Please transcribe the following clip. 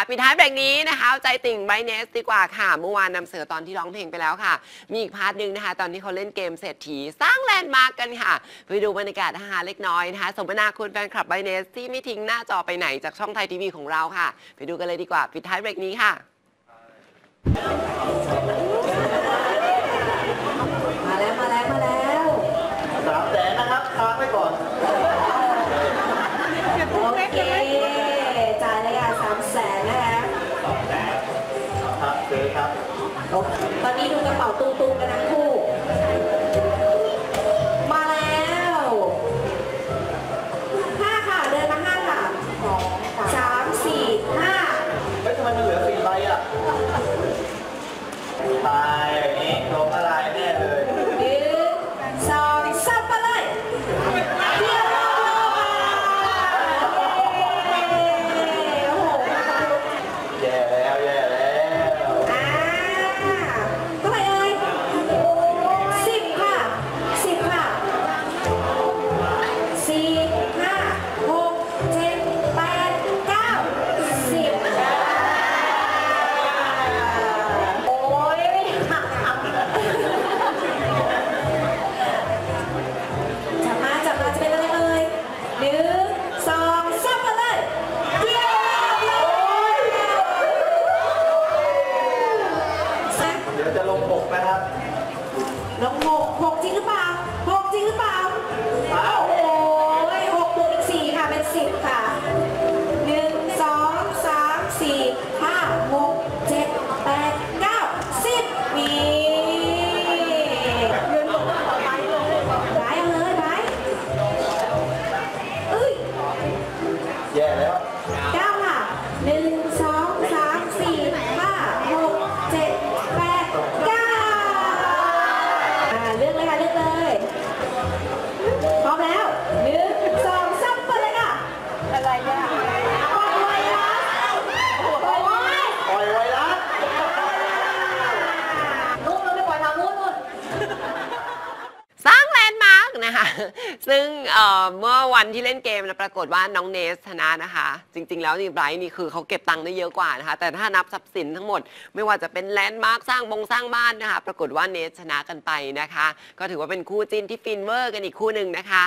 นะคะปิดท้ายเบรกนี้นะคะเอาใจติ่งไบเนสดีกว่าค่ะ เมื่อวานนำเสนอตอนที่ร้องเพลงไปแล้วค่ะ มีอีกพาร์ทหนึ่งนะคะ ตอนที่เขาเล่นเกมเศรษฐีสร้างแลนด์มาร์กกันค่ะ ไปดูบรรยากาศฮาๆเล็กน้อยนะคะ สมนาคุณแฟนคลับไบเนสที่ไม่ทิ้งหน้าจอไปไหนจากช่องไทยทีวีของเราค่ะ ไปดูกันเลยดีกว่า ปิดท้ายเบรกนี้ค่ะ มาแล้วมาแล้วมาแล้วสามแสนนะครับค้างไว้ก่อนโอเค ซื้อครับ ตอนนี้ดูกระเป๋าตุ้ง จ ซึ่งเอ่อเมื่อวันที่เล่นเกมนะปรากฏว่าน้องเนสชนะนะคะ จริง ๆ แล้วนี่ไบรท์นี่คือเขาเก็บตังค์ได้เยอะกว่านะคะ แต่ถ้านับทรัพย์สินทั้งหมด ไม่ว่าจะเป็นแลนด์มาร์คสร้างบงสร้างบ้านนะคะ ปรากฏว่าเนสชนะกันไปนะคะ ก็ถือว่าเป็นคู่จิ้นที่ฟินเวอร์กันอีกคู่หนึ่งนะคะ